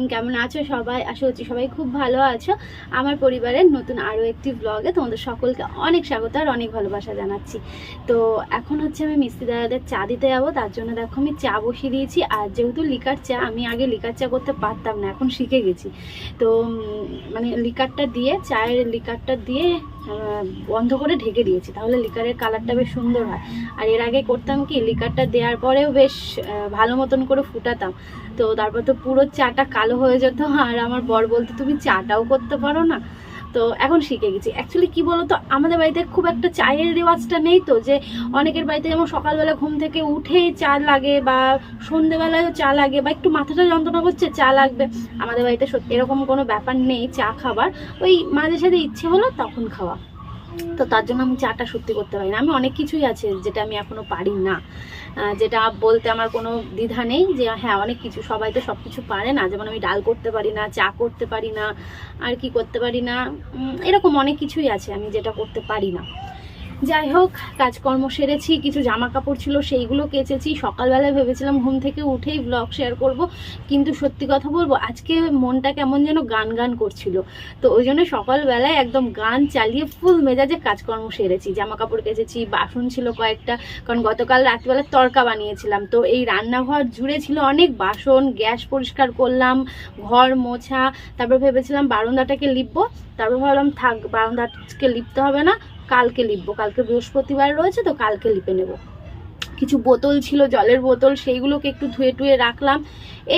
Morning কেমন আছো সবাই? আশা করছি সবাই খুব ভালো আছো। আমার পরিবারের নতুন আরও একটি ব্লগে তোমাদের সকলকে অনেক স্বাগত আর অনেক ভালোবাসা জানাচ্ছি। তো এখন হচ্ছে আমি মিস্ত্রি দাদাদের চা দিতে যাব, তার জন্য দেখো আমি চা বসিয়ে দিয়েছি। আর যেহেতু লিকার চা, আমি আগে লিকার চা করতে পারতাম না, এখন শিখে গেছি। তো মানে লিকারটা দিয়ে, চায়ের লিকারটা দিয়ে বন্ধ করে ঢেকে দিয়েছি। তাহলে লিকারের কালারটা বেশ সুন্দর হয়। আর এর আগে করতাম কি লিকারটা দেওয়ার পরেও বেশ ভালো মতন করে ফুটাতাম। তো তারপর তো পুরো চাটা কালো হয়ে যেত। আর আমার বর বলতে, তুমি চাটাও করতে পারো না। তো এখন শিখে গেছি। অ্যাকচুয়ালি কি বলতো, আমাদের বাড়িতে খুব একটা চায়ের রেওয়াজটা নেই তো, যে অনেকের বাড়িতে যেমন সকালবেলা ঘুম থেকে উঠে চা লাগে বা সন্ধেবেলায়ও চা লাগে বা একটু মাথাটা যন্ত্রণা করছে, চা লাগবে। আমাদের বাড়িতে সত্যি এরকম কোনো ব্যাপার নেই, চা খাবার। ওই মাঝে সাথে ইচ্ছে হলো তখন খাওয়া। তো তার জন্য আমি চাটা সত্যি করতে পারি না আমি অনেক কিছুই আছে যেটা আমি এখনও পারি না। যেটা বলতে আমার কোনো দ্বিধা নেই যে হ্যাঁ অনেক কিছু, সবাই তো সব কিছু পারে না। যেমন আমি ডাল করতে পারি না, চা করতে পারি না, আর কি করতে পারি না এরকম অনেক কিছুই আছে আমি যেটা করতে পারি না। যাই হোক, কাজকর্ম সেরেছি, কিছু জামা কাপড় ছিল সেইগুলো কেচেছি। সকালবেলায় ভেবেছিলাম ঘুম থেকে উঠেই ব্লগ শেয়ার করব, কিন্তু সত্যি কথা বলব, আজকে মনটা কেমন যেন গান গান করছিল। তো ওই জন্য সকালবেলায় একদম গান চালিয়ে ফুল মেজাজে কাজকর্ম সেরেছি। জামা কাপড় কেচেছি, বাসন ছিল কয়েকটা, কারণ গতকাল রাত্রিবেলা তরকা বানিয়েছিলাম। তো এই রান্নাঘর জুড়ে ছিল অনেক বাসন, গ্যাস পরিষ্কার করলাম, ঘর মোছা, তারপর ভেবেছিলাম বারান্দাটাকে লিপবো, তারপর ভাবলাম থাক, বারান্দাকে লিপতে হবে না কালকে লিপবো, কালকে বৃহস্পতিবার রয়েছে তো কালকে লিপে নেব। কিছু বোতল ছিল, জলের বোতল, সেইগুলোকে একটু ধুয়ে টুয়ে রাখলাম।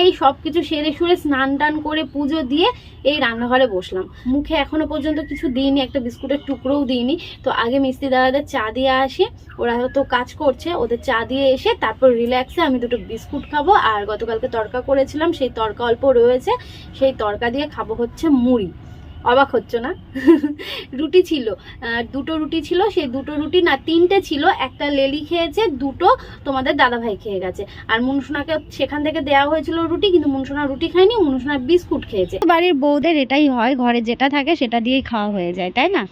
এই সব কিছু সেরে সুরে স্নান টান করে পুজো দিয়ে এই রান্নাঘরে বসলাম। মুখে এখনও পর্যন্ত কিছু দিইনি, একটা বিস্কুটের টুকরোও দিইনি। তো আগে মিস্ত্রি দাদাদের চা দিয়ে আসি, ওরা হয়তো কাজ করছে, ওদের চা দিয়ে এসে তারপর রিল্যাক্সে আমি দুটো বিস্কুট খাব। আর গতকালকে তরকা করেছিলাম, সেই তরকা অল্প রয়েছে, সেই তরকা দিয়ে খাব হচ্ছে মুড়ি। অবাক হচ্ছে না? রুটি ছিল। দুটো রুটি ছিল, সেই দুটো রুটি না, তিনটে ছিল, একটা লেলি খেয়েছে, দুটো তোমাদের দাদাভাই খেয়ে গেছে। আর মুনসোনাকে সেখান থেকে দেওয়া হয়েছিল রুটি, কিন্তু মুনসোনা রুটি খায়নি, মুনসোনা বিস্কুট খেয়েছে। বাড়ির বৌদের এটাই হয়, ঘরে যেটা থাকে সেটা দিয়েই খাওয়া হয়ে যায়, তাই না?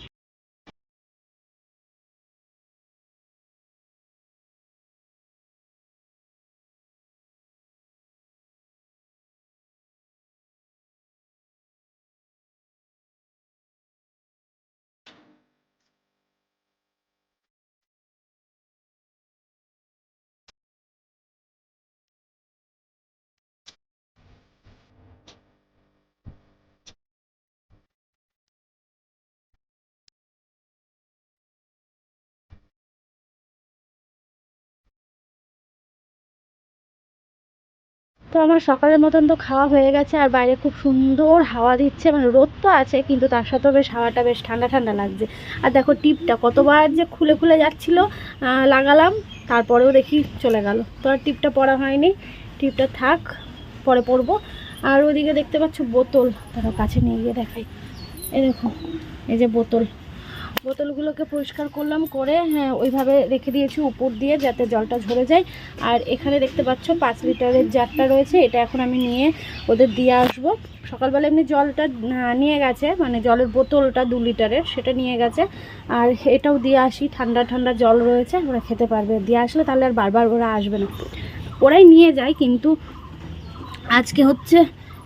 তো আমার সকালের মতন তো খাওয়া হয়ে গেছে, আর বাইরে খুব সুন্দর হাওয়া দিচ্ছে মানে রোদ তো আছে, কিন্তু তার সাথেও বেশ হাওয়াটা বেশ ঠান্ডা ঠান্ডা লাগছে। আর দেখো টিপটা কতবার যে খুলে খুলে যাচ্ছিল লাগালাম, তারপরেও দেখি চলে গেল। তো আর টিপটা পরা হয়নি, টিপটা থাক, পরে পরবো আর ওদিকে দেখতে পাচ্ছ বোতল তারা কাছে নিয়ে গিয়ে দেখাই। এই দেখো, এই যে বোতল। বোতলগুলোকে পরিষ্কার করলাম, করে হ্যাঁ ওইভাবে রেখে দিয়েছি উপর দিয়ে যাতে জলটা ঝরে যায়। আর এখানে দেখতে পাচ্ছ পাঁচ লিটারের জারটা রয়েছে, এটা এখন আমি নিয়ে ওদের দিয়ে আসব। সকালবেলা এমনি জলটা নিয়ে গেছে মানে জলের বোতলটা দু লিটারের, সেটা নিয়ে গেছে। আর এটাও দিয়ে আসি, ঠান্ডা ঠান্ডা জল রয়েছে, ওরা খেতে পারবে। দিয়ে আসলে তাহলে আর বারবার ওরা আসবে না। ওরাই নিয়ে যায়, কিন্তু আজকে হচ্ছে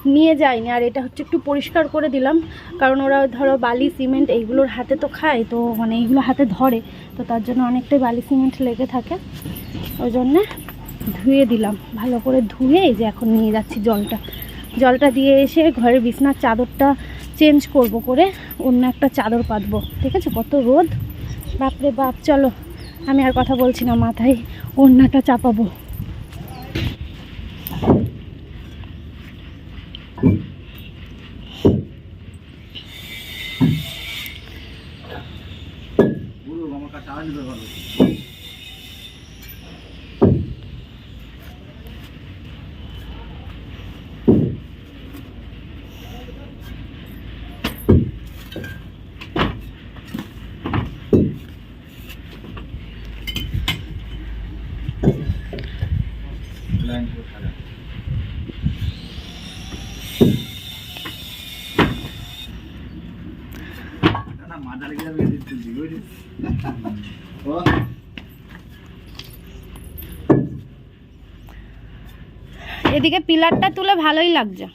নিয়ে যায়নি। আর এটা হচ্ছে একটু পরিষ্কার করে দিলাম। কারণ ওরা ধরো বালি, সিমেন্ট এইগুলোর হাতে তো খায়, তো মানে এইগুলো হাতে ধরে। তো তার জন্য অনেকটাই বালি, সিমেন্ট লেগে থাকে। ওই জন্যে ধুয়ে দিলাম। ভালো করে ধুয়ে যে এখন নিয়ে যাচ্ছি জলটা। জলটা দিয়ে এসে ঘরের বিছনার চাদরটা চেঞ্জ করব করে অন্য একটা চাদর পাতবো। ঠিক আছে? কত রোদ। বাপরে বাপ, চলো। আমি আর কথা বলছি না, মাথায় ওড়নাটা চাপাবো। டார்ச் এদিকে পিলারটা তুলে ভালোই লাগছে।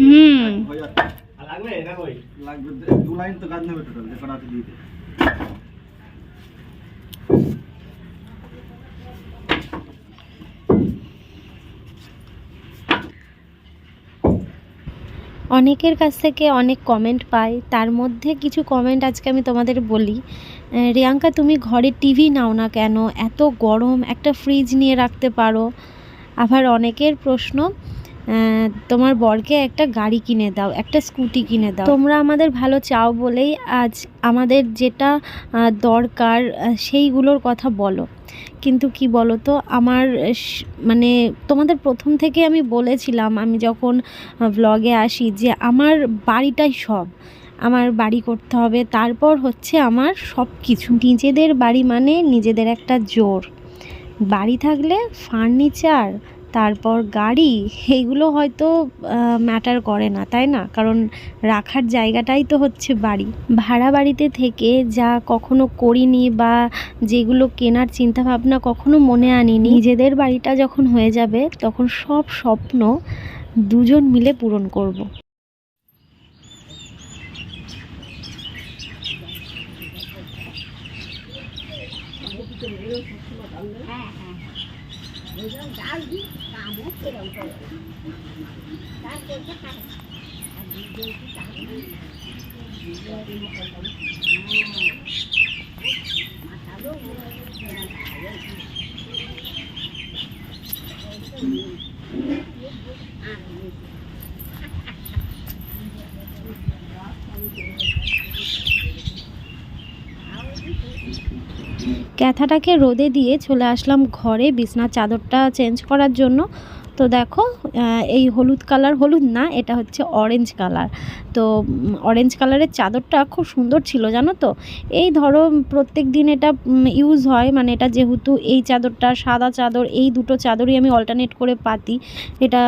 হুম। লাগবে? দু লাইন তো কাজ নেবে টোটাল অনেকের কাছ থেকে অনেক কমেন্ট পাই। তার মধ্যে কিছু কমেন্ট আজকে আমি তোমাদের বলি। রিয়াঙ্কা, তুমি ঘরে টিভি নাও না কেন? এত গরম, একটা ফ্রিজ নিয়ে রাখতে পারো। আবার অনেকের প্রশ্ন তোমার বরকে একটা গাড়ি কিনে দাও, একটা স্কুটি কিনে দাও। তোমরা আমাদের ভালো চাও বলেই আজ আমাদের যেটা দরকার সেইগুলোর কথা বলো। কিন্তু কি বলো তো আমার মানে তোমাদের প্রথম থেকে আমি বলেছিলাম, আমি যখন ব্লগে আসি যে আমার বাড়িটাই সব। আমার বাড়ি করতে হবে, তারপর হচ্ছে আমার সব কিছু নিজেদের বাড়ি মানে নিজেদের একটা জোর। বাড়ি থাকলে ফার্নিচার তারপর গাড়ি এইগুলো হয়তো ম্যাটার করে না, তাই না কারণ রাখার জায়গাটাই তো হচ্ছে বাড়ি ভাড়া বাড়িতে থেকে যা কখনো করিনি বা যেগুলো কেনার চিন্তা ভাবনা কখনো মনে আনিনি, নিজেদের বাড়িটা যখন হয়ে যাবে, তখন সব স্বপ্ন দুজন মিলে পূরণ করব। ক্যাথাটাকে রোদে দিয়ে চলে আসলাম ঘরে। বিছনার চাদরটা চেঞ্জ করার জন্য। তো দেখো এই হলুদ কালার, হলুদ না, এটা হচ্ছে অরেঞ্জ কালার। তো অরেঞ্জ কালারের চাদরটা খুব সুন্দর ছিল, জানো তো? এই ধরো, প্রত্যেক দিন এটা ইউজ হয় মানে এটা যেহেতু এই চাদরটা, সাদা চাদর, এই দুটো চাদরই আমি অল্টারনেট করে পাতি। এটা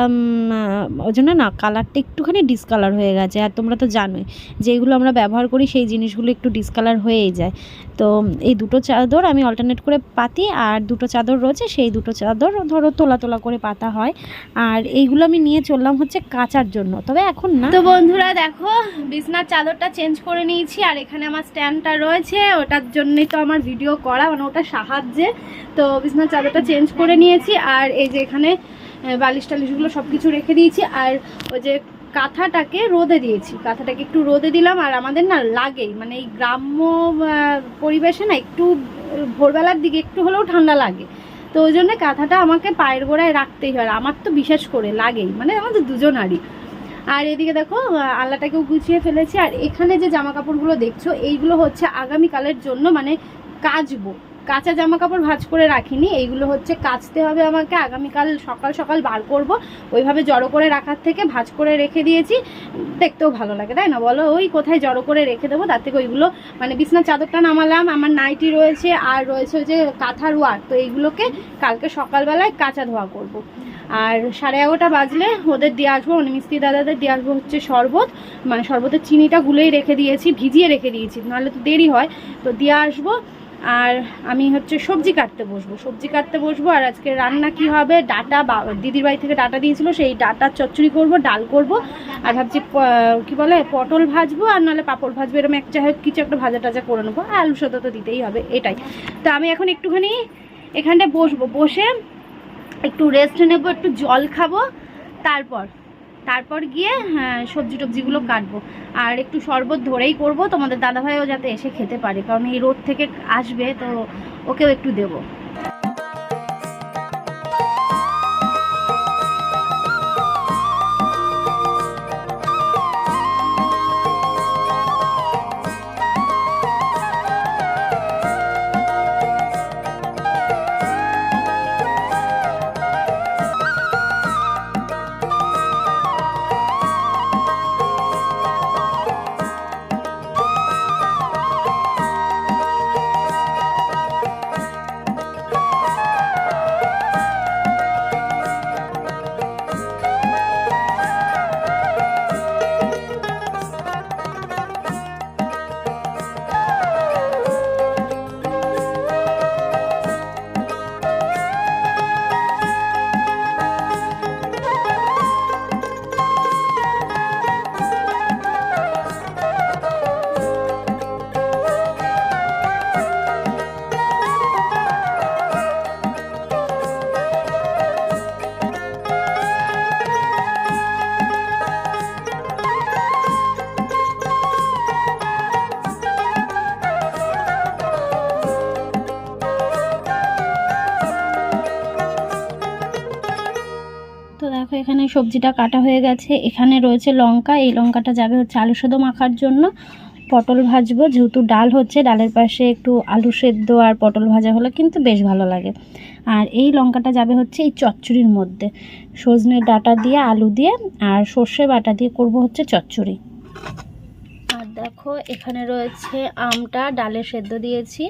ওই জন্য না কালারটা একটুখানি ডিসকালার হয়ে গেছে, আর তোমরা তো জানোই যেগুলো আমরা ব্যবহার করি, সেই জিনিসগুলো একটু ডিসকালার হয়েই যায়। তো, এই দুটো চাদর আমি অল্টারনেট করে পাতি, আর দুটো চাদর রয়েছে, সেই দুটো চাদর ধরো তোলা তোলা করে পাতা হয়। আর এইগুলো আমি নিয়ে চললাম হচ্ছে কাচার জন্য। তবে এখন না তো বন্ধুরা, দেখো বিছনার চাদরটা চেঞ্জ করে নিয়েছি, আর এখানে আমার স্ট্যান্ডটা রয়েছে। ওটার জন্যই তো আমার ভিডিও করা মানে ওটা সাহায্যে। তো বিছনার চাদরটা চেঞ্জ করে নিয়েছি, আর এই যে এখানে বালিশ টালিশগুলো সব কিছু রেখে দিয়েছি, আর ওই যে কাঁথাটাকে রোদে দিয়েছি। কাঁথাটাকে একটু রোদে দিলাম, আর আমাদের না লাগেই মানে এই গ্রাম্য পরিবেশে না একটু ভোরবেলার দিকে একটু হলেও ঠান্ডা লাগে। তো ওই জন্য কাঁথাটা আমাকে পায়ের গোড়ায় রাখতেই হয় আমার তো বিশেষ করে লাগেই মানে আমাদের দুজনারই। আর এদিকে দেখো আল্লাটাকেও গুছিয়ে ফেলেছি। আর এখানে যে জামা কাপড়গুলো দেখছ, এইগুলো হচ্ছে আগামীকালের জন্য মানে কাচবো। কাঁচা জামা কাপড় ভাঁজ করে রাখিনি। এইগুলো হচ্ছে কাচতে হবে আমাকে। আগামীকাল সকাল সকাল বার করব। ওইভাবে জড়ো করে রাখার থেকে ভাঁজ করে রেখে দিয়েছি। দেখতেও ভালো লাগে, তাই না? বলো, ওই কোথায় জড়ো করে রেখে দেবো? তার থেকে ওইগুলো মানে বিছনার চাদরটা নামালাম। আমার নাইটি রয়েছে আর রয়েছে যে কাঁথার ওয়ার তো এইগুলোকে কালকে সকালবেলায় কাঁচা ধোয়া করব। আর সাড়ে এগারোটা বাজলে ওদের দিয়ে আসব মানে মিস্ত্রি দাদাদের দিয়ে আসব হচ্ছে শরবত। মানে শরবতের চিনিটা গুলেই রেখে দিয়েছি, ভিজিয়ে রেখে দিয়েছি। নাহলে তো দেরি হয়। তো দিয়ে আসব। আর আমি হচ্ছে সবজি কাটতে বসবো, সবজি কাটতে বসবো। আর আজকে রান্না কি হবে? ডাটা দিদির বাড়ি থেকে ডাটা দিয়েছিল, সেই ডাটা চচ্চড়ি করব, ডাল করব। আর ভাবছি কি বলে, পটল ভাজবো, আর নাহলে পাঁপড় ভাজবো, এরকম একটা হয় কিছু একটা ভাজা টাজা করে নেব। আলু সদা তো দিতেই হবে, এটাই। তো আমি এখন একটুখানি এখানটায় বসবো। বসে একটু রেস্ট নেব, একটু জল খাব, তারপর তারপর গিয়ে হ্যাঁ, সবজি টবজিগুলো কাটবো। আর একটু শরবত ধরেই করব। তোমাদের দাদাভাইও যাতে এসে খেতে পারে কারণ এই রোদ থেকে আসবে তো ওকেও একটু দেবো। এখানে সবজিটা কাটা হয়ে গেছে। এখানে রয়েছে লঙ্কা। এই লঙ্কাটা যাবে হচ্ছে আলু সেদ্ধ মাখার জন্য। পটল ভাজবো। যেহেতু ডাল হচ্ছে, ডালের পাশে একটু আলু সেদ্ধ আর পটল ভাজা হলে কিন্তু বেশ ভালো লাগে। আর এই লঙ্কাটা যাবে হচ্ছে এই চচ্চড়ির মধ্যে। সজনে ডাটা দিয়ে, আলু দিয়ে আর সর্ষে বাটা দিয়ে করব হচ্ছে চচ্চড়ি। আর দেখো, এখানে রয়েছে আমটা। ডালে সেদ্ধ দিয়েছি।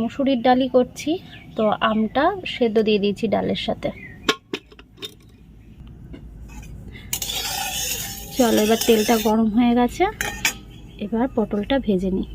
মুসুরির ডালই করছি। তো আমটা সেদ্ধ দিয়ে দিয়েছি ডালের সাথে। চলো এবার তেলটা গরম হয়ে গেছে। এবার পটলটা ভেজে নিই।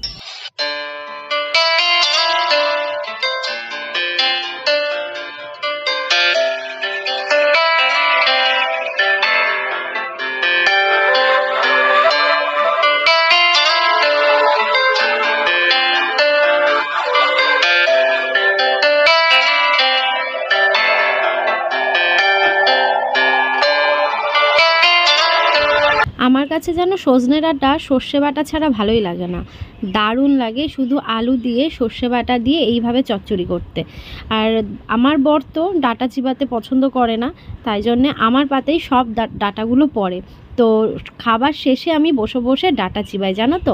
আমার কাছে যেন সজনে ডাঁটা, সর্ষে বাটা ছাড়া ভালোই লাগে না। দারুণ লাগে শুধু আলু দিয়ে, সর্ষে বাটা দিয়ে এইভাবে চচ্চড়ি করতে। আর আমার বর তো ডাটা চিবাতে পছন্দ করে না, তাই জন্যে আমার পাতেই সব ডাটাগুলো পড়ে। তো খাবার শেষে আমি বসে বসে ডাটা চিবাই, জানো তো?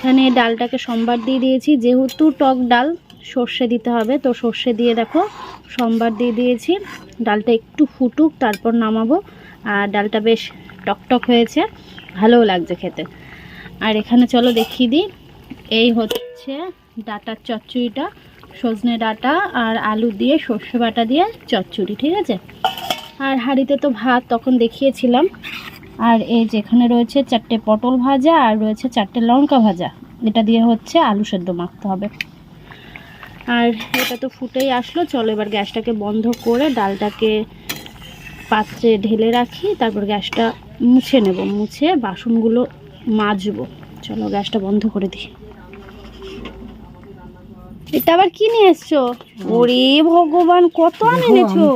এখানে ডালটাকে সম্বার দিয়ে দিয়েছি। যেহেতু টক ডাল, সর্ষে দিতে হবে, তো সর্ষে দিয়ে দেখো সম্বার দিয়ে দিয়েছি। ডালটা একটু ফুটুক, তারপর নামাবো। আর ডালটা বেশ টকটক হয়েছে, ভালোও লাগছে খেতে। আর এখানে চলো দেখিয়ে দিই। এই হচ্ছে ডাটার চচ্চড়িটা, সজনে ডাটা আর আলু দিয়ে সর্ষে বাটা দিয়ে চচ্চড়ি, ঠিক আছে? আর হাঁড়িতে তো ভাত তখন দেখিয়েছিলাম। আর এই যেখানে রয়েছে চারটে পটল ভাজা আর রয়েছে চারটে লঙ্কা ভাজা। এটা দিয়ে হচ্ছে আলু সেদ্ধ মাখতে হবে। আর এটা তো ফুটেই আসলো চলো এবার গ্যাসটাকে বন্ধ করে ডালটাকে পাত্রে ঢেলে রাখি তারপর গ্যাসটা মুছে নেব মুছে বাসনগুলো মাজবো। চলো গ্যাসটা বন্ধ করে দিই। এটা আবার কি নিয়ে এসছো? ওরে ভগবান কত আম এনেছো?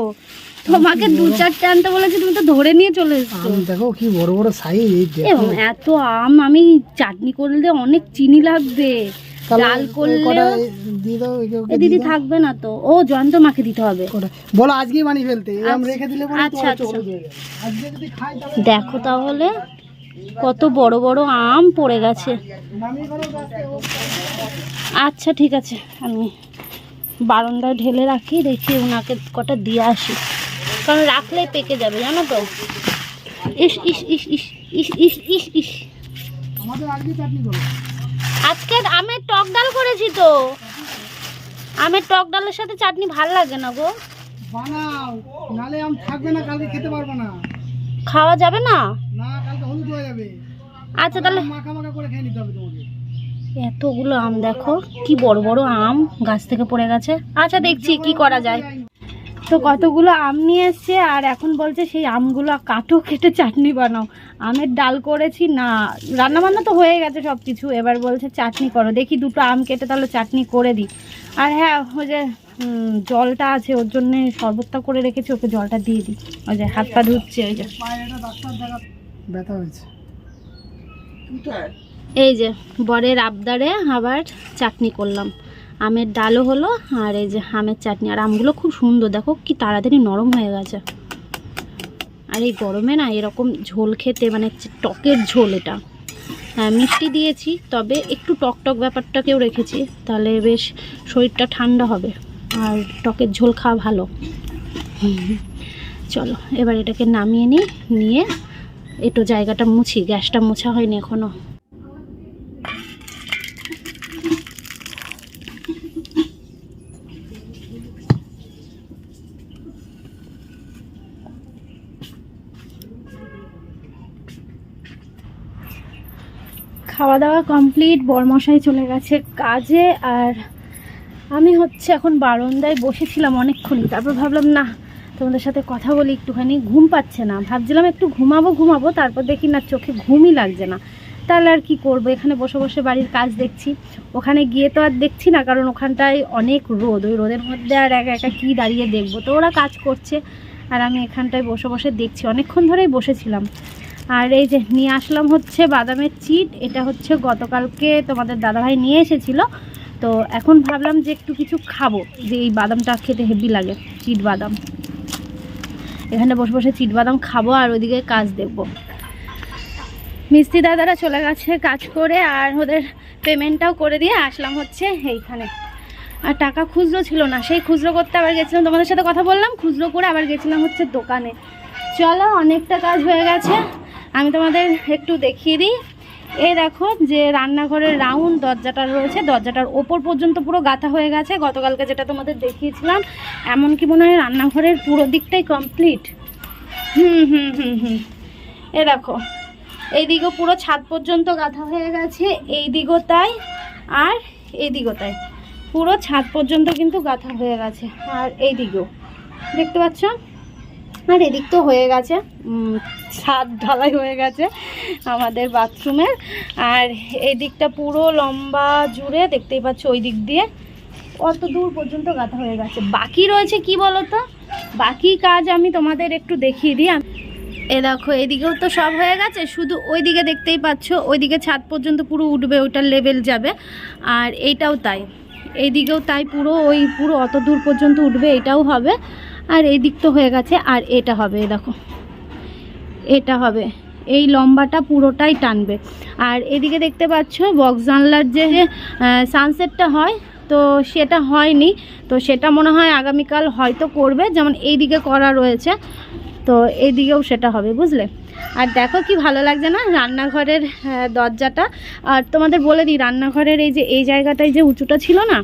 তোমাকে দু চারটে আনতে বলেছি তুমি তো ধরে নিয়ে চলে এসছো। আম দেখো কি বড় বড় সাইজ এই দেখো। এত আম আমি চাটনি করলে অনেক চিনি লাগবে। ডাল ওকে দিদি থাকবে না তো। ও জয়ন্ত মাকে দিতে হবে। বলো আজকেই বানিয়ে ফেলতে। আচ্ছা, রেখে দিলে আচ্ছা, আচ্ছা। আজকে দেখো তাহলে কত বড় বড় আম পড়ে গেছে। আচ্ছা ঠিক আছে। আমি বারান্দায় ঢেলে রাখি দেখি ওনাকে কটা দিয়ে আসি। কারণ রাখলেই পেকে যাবে জানো তো? ইস ইস ইস ইস ইস ইস ইস ইস। আজকে আমের টক ডাল করেছি তো। আমের টক ডালের সাথে চাটনি ভালো লাগে না গো। বানাও নালে আম থাকবে না কালকে খেতে পারবে না। খাওয়া যাবে না? না কালকে হলুদ হয়ে যাবে। আচ্ছা তাহলে মাখা মাখা করে খেয়ে নিতে হবে তোমাকে। এতগুলো আম দেখো কি বড় বড় আম গাছ থেকে পড়ে গেছে। আচ্ছা দেখছি কি করা যায়। তো কতগুলো আম নিয়ে এসছে আর এখন বলছে সেই আমগুলো কাটো কেটে চাটনি বানাও। আমের ডাল করেছি না রান্না বান্না তো হয়ে গেছে সব কিছু এবার বলছে চাটনি করো দেখি দুটো আম কেটে তাহলে চাটনি করে দিই। আর হ্যাঁ ওই যে জলটা আছে ওর জন্যে শরবতটা করে রেখেছি ওকে জলটা দিয়ে দিই। ওই যে হাত পা ধুচ্ছে ওই যে। ব্যথা হয়েছে। এই যে বরের আবদারে আবার চাটনি করলাম। আমের ডালও হলো আর এই যে আমের চাটনি। আর আমগুলো খুব সুন্দর, দেখো কি তাড়াতাড়ি নরম হয়ে গেছে। আর এই গরমে না এরকম ঝোল খেতে মানে টকের ঝোল এটা। হ্যাঁ মিষ্টি দিয়েছি, তবে একটু টক টক ব্যাপারটাকেও রেখেছি, তাহলে বেশ শরীরটা ঠান্ডা হবে আর টকের ঝোল খাওয়া ভালো। চলো, এবার এটাকে নামিয়ে নিই, নিয়ে একটু জায়গাটা মুছি, গ্যাসটা মোছা হয়নি এখনও। খাওয়া দাওয়া কমপ্লিট বরমশাই চলে গেছে কাজে আর আমি হচ্ছে এখন বারান্দায় বসেছিলাম অনেকক্ষণই। তারপর ভাবলাম, না, তোমাদের সাথে কথা বলি একটুখানি। ঘুম পাচ্ছে না। ভাবছিলাম একটু ঘুমাবো ঘুমাবো, তারপর দেখি, না, চোখে ঘুমই লাগছে না। তাহলে আর কি করব? এখানে বসে বসে বাড়ির কাজ দেখছি। ওখানে গিয়ে তো আর দেখছি না, কারণ ওখানটায় অনেক রোদ। ওই রোদের মধ্যে আর একা একা কী দাঁড়িয়ে দেখব? তো ওরা কাজ করছে আর আমি এখানটায় বসে বসে দেখছি। অনেকক্ষণ ধরেই বসেছিলাম। আর এই যে নিয়ে আসলাম হচ্ছে বাদামের চিট, এটা হচ্ছে গতকালকে তোমাদের দাদাভাই নিয়ে এসেছিল। তো এখন ভাবলাম যে একটু কিছু খাব, যে এই বাদামটা খেতে হেভি লাগে, চিট বাদাম। এখানে বসে বসে চিট বাদাম খাব আর ওইদিকে কাজ দেখব। মিস্ত্রি দাদারা চলে গেছে কাজ করে, আর ওদের পেমেন্টটাও করে দিয়ে আসলাম হচ্ছে এইখানে। আর টাকা খুচরো ছিল না, সেই খুচরো করতে আবার গেছিলাম, তোমাদের সাথে কথা বললাম, খুচরো করে আবার গেছিলাম হচ্ছে দোকানে। চলো, অনেকটা কাজ হয়ে গেছে। আমি তোমাদের একটু দেখিয়ে দিই। এ দেখো যে রান্নাঘরের রাউন্ড দরজাটা রয়েছে, দরজাটার ওপর পর্যন্ত পুরো গাঁথা হয়ে গেছে। গতকালকে যেটা তোমাদের দেখিয়েছিলাম, এমনকি মনে হয় রান্নাঘরের পুরো দিকটাই কমপ্লিট হুম হুম হুম হুম। এ দেখো এই দিকেও পুরো ছাদ পর্যন্ত গাঁথা হয়ে গেছে এই দিকও তাই আর এই দিকও তাই। পুরো ছাদ পর্যন্ত কিন্তু গাঁথা হয়ে গেছে, আর এই দিকেও দেখতে পাচ্ছ? আর এদিক তো হয়ে গেছে ছাদ ঢালাই হয়ে গেছে আমাদের বাথরুমের আর এই দিকটা পুরো লম্বা জুড়ে দেখতেই পাচ্ছ ওই দিক দিয়ে। অত দূর পর্যন্ত গাঁথা হয়ে গেছে। বাকি রয়েছে কি বলো তো বাকি কাজ আমি তোমাদের একটু দেখিয়ে দিই। এ দেখো, এদিকেও তো সব হয়ে গেছে, শুধু ওইদিকে দেখতেই পাচ্ছ ওইদিকে ছাদ পর্যন্ত পুরো উঠবে ওইটার লেভেল যাবে। আর এইটাও তাই। এইদিকেও তাই পুরো ওই পুরো অত দূর পর্যন্ত উঠবে, এটাও হবে। আর এই দিক তো হয়ে গেছে, আর এটা হবে দেখো। এটা হবে। এই লম্বাটা পুরোটাই টানবে। আর এদিকে দেখতে পাচ্ছ, বক্স জানলার যে সানসেটটা হয়, তো সেটা হয়নি। তো সেটা মনে হয় আগামীকাল হয়তো করবে, যেমন এই দিকে করা রয়েছে, তো এইদিকেও সেটা হবে, বুঝলে? আর দেখো কি ভালো লাগছে না, রান্নাঘরের দরজাটা। আর তোমাদের বলে দিই, রান্নাঘরের এই যে, এই জায়গাটায় যে উঁচুটা ছিল না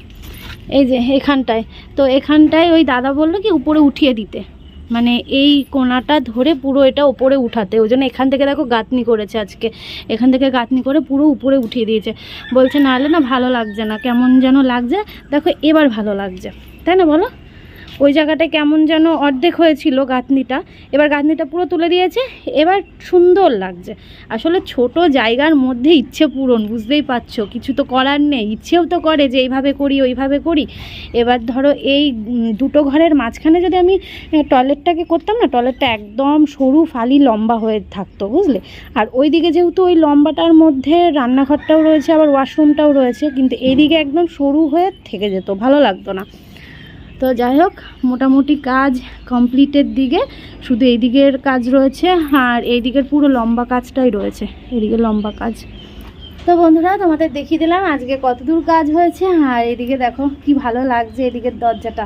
এই যে এখানটায়। তো এখানটায় ওই দাদা বলল কি, উপরে উঠিয়ে দিতে। মানে এই কোনাটা ধরে পুরো এটা ওপরে উঠাতে। ওই জন্য এখান থেকে দেখো গাঁথনি করেছে আজকে। এখান থেকে গাঁথনি করে পুরো উপরে উঠিয়ে দিয়েছে। বলছে, নাহলে না ভালো লাগছে না। কেমন যেন লাগছে। দেখো এবার ভালো লাগছে। তাই না বলো? ওই জায়গাটায় কেমন যেন অর্ধেক হয়েছিল গাঁথনিটা। এবার গাঁথনিটা পুরো তুলে দিয়েছে, এবার সুন্দর লাগছে। আসলে ছোট জায়গার মধ্যে ইচ্ছে পূরণ, বুঝতেই পারছ? কিছু তো করার নেই, ইচ্ছেও তো করে যে এইভাবে করি, ওইভাবে করি। এবার ধরো এই দুটো ঘরের মাঝখানে যদি আমি টয়লেটটাকে করতাম না, টয়লেটটা একদম সরু, ফালি, লম্বা হয়ে থাকতো, বুঝলে? আর ওইদিকে যেহেতু ওই লম্বাটার মধ্যে রান্নাঘরটাও রয়েছে, আবার ওয়াশরুমটাও রয়েছে, কিন্তু এদিকে একদম সরু হয়ে থেকে যেত, ভালো লাগতো না। তো যাই হোক, মোটামুটি কাজ কমপ্লিটের দিকে, শুধু এই দিকের কাজ রয়েছে আর এই দিকের পুরো লম্বা কাজটাই রয়েছে এদিকে লম্বা কাজ। তো বন্ধুরা, তোমাদের দেখিয়ে দিলাম আজকে কতদূর কাজ হয়েছে, আর এদিকে দেখো কি ভালো লাগছে এদিকের দরজাটা।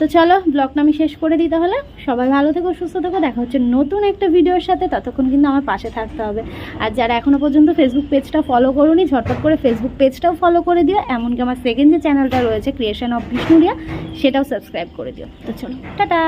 তো চলো ব্লগটা আমি শেষ করে দিই তাহলে। সবাই ভালো থেকো, সুস্থ থেকো, দেখা হচ্ছে নতুন একটা ভিডিওর সাথে। ততক্ষণ কিন্তু আমার পাশে থাকতে হবে। আর যারা এখনও পর্যন্ত ফেসবুক পেজটা ফলো করুনি, ঝটপট করে ফেসবুক পেজটাও ফলো করে দিও। এমনকি আমার সেকেন্ড যে চ্যানেলটা রয়েছে ক্রিয়েশন অফ বিষ্ণুরিয়া সেটাও সাবস্ক্রাইব করে দিও। তো চলো, টাটা!